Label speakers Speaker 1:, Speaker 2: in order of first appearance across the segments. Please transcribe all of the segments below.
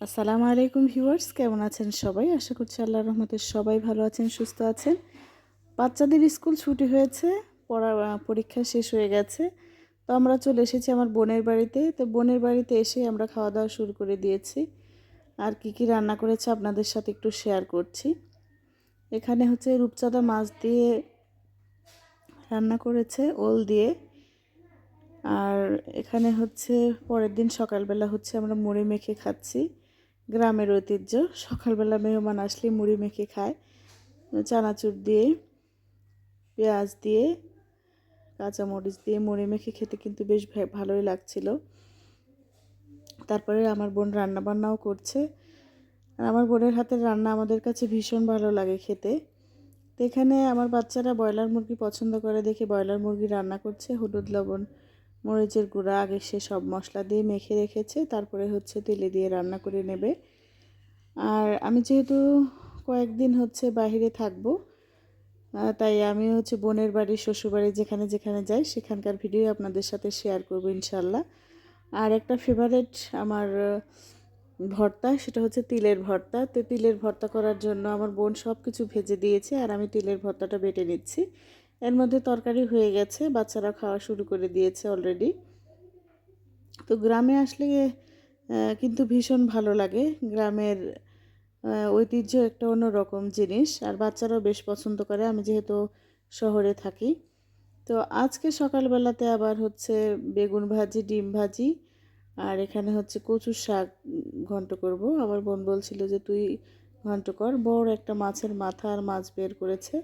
Speaker 1: আসসালামু আলাইকুম ভিউয়ার্স, কেমন আছেন সবাই? আশা করছি আল্লাহর রহমতে সবাই ভালো আছেন, সুস্থ আছেন। বাচ্চাদের স্কুল ছুটি হয়েছে, পড়া পরীক্ষা শেষ হয়ে গেছে। তো আমরা চলে এসেছি আমার বোনের বাড়িতে। তো বোনের বাড়িতে এসে আমরা খাওয়া দাওয়া শুরু করে দিয়েছি। আর কি কি রান্না করেছে আপনাদের সাথে একটু শেয়ার করছি। এখানে হচ্ছে রূপচাঁদা মাছ দিয়ে রান্না করেছে, ওল দিয়ে। আর এখানে হচ্ছে পরের দিন সকালবেলা হচ্ছে আমরা মুড়ি মেখে খাচ্ছি। গ্রামের ঐতিহ্য। সকালবেলা মেহমান আসলে মুড়ি মেখে খায়। চানাচুর দিয়ে, পেঁয়াজ দিয়ে, কাঁচামরিচ দিয়ে মুড়ি মেখে খেতে কিন্তু বেশ ভালোই লাগছিল। তারপরে আমার বোন রান্না বান্নাও করছে। আর আমার বোনের হাতের রান্না আমাদের কাছে ভীষণ ভালো লাগে খেতে। তো এখানে আমার বাচ্চারা ব্রয়লার মুরগি পছন্দ করে দেখে ব্রয়লার মুরগি রান্না করছে হলুদ লবণ। মরিচের গুঁড়া, আগে সে সব মশলা দিয়ে মেখে রেখেছে, তারপরে হচ্ছে তেলে দিয়ে রান্না করে নেবে। আর আমি যেহেতু কয়েকদিন হচ্ছে বাহিরে থাকব তাই আমি হচ্ছে বোনের বাড়ি শ্বশুরবাড়ি যেখানে যেখানে যাই, সেখানকার ভিডিও আপনাদের সাথে শেয়ার করব ইনশাল্লাহ আর একটা ফেভারেট আমার ভর্তা, সেটা হচ্ছে তিলের ভর্তা। তো তিলের ভর্তা করার জন্য আমার বোন সব কিছু ভেজে দিয়েছে, আর আমি তিলের ভর্তাটা বেটে নিচ্ছি। এর মধ্যে তরকারি হয়ে গেছে, বাচ্চারা খাওয়া শুরু করে দিয়েছে অলরেডি তো গ্রামে আসলে কিন্তু ভীষণ ভালো লাগে। গ্রামের ঐতিহ্য একটা অন্যরকম জিনিস, আর বাচ্চারাও বেশ পছন্দ করে। আমি যেহেতু শহরে থাকি। তো আজকে সকালবেলাতে আবার হচ্ছে বেগুন ভাজি, ডিম ভাজি, আর এখানে হচ্ছে কচুর শাক ঘন্ট করব। আমার বোন বলছিল যে, তুই ঘন্ট কর। বড় একটা মাছের মাথা আর মাছ বের করেছে।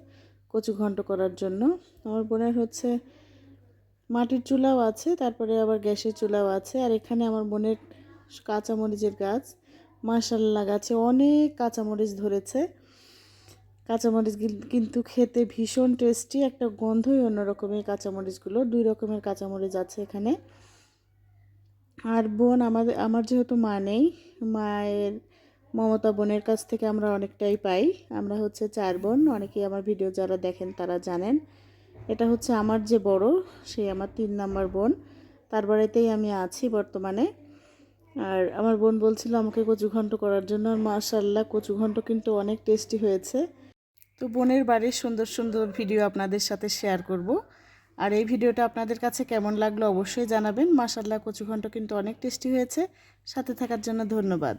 Speaker 1: কচু ঘন্ট করার জন্য। আমার বোনের হচ্ছে মাটির চুলাও আছে, তারপরে আবার গ্যাসের চুলাও আছে, আর এখানে আমার বোনের কাঁচামরিচের গাছ। মাসাল্লা গাছে অনেক কাঁচামরিচ ধরেছে। কাঁচামরিচ কিন্তু খেতে ভীষণ টেস্টি একটা গন্ধই অন্যরকমের কাঁচামরিচগুলো, দুই রকমের কাঁচামরিচ আছে এখানে। আর বোন আমাদের, আমার যেহেতু মা নেই, মায়ের মমতা বোনের কাছ থেকে আমরা অনেকটাই পাই। আমরা হচ্ছে চার বোন, অনেকেই আমার ভিডিও যারা দেখেন তারা জানেন। এটা হচ্ছে আমার যে বড়, সে আমার তিন নাম্বার বোন। তার বাড়িতেই আমি আছি বর্তমানে। আর আমার বোন বলছিল আমাকে কচু ঘন্ট করার জন্য, আর মাশাল্লাহ কচু ঘন্ট কিন্তু অনেক টেস্টি হয়েছে। তো বোনের বাড়ির সুন্দর সুন্দর ভিডিও আপনাদের সাথে শেয়ার করব। আর এই ভিডিওটা আপনাদের কাছে কেমন লাগল অবশ্যই জানাবেন। মাশাল্লাহ কচু ঘন্ট কিন্তু অনেক টেস্টি হয়েছে। সাথে থাকার জন্য ধন্যবাদ।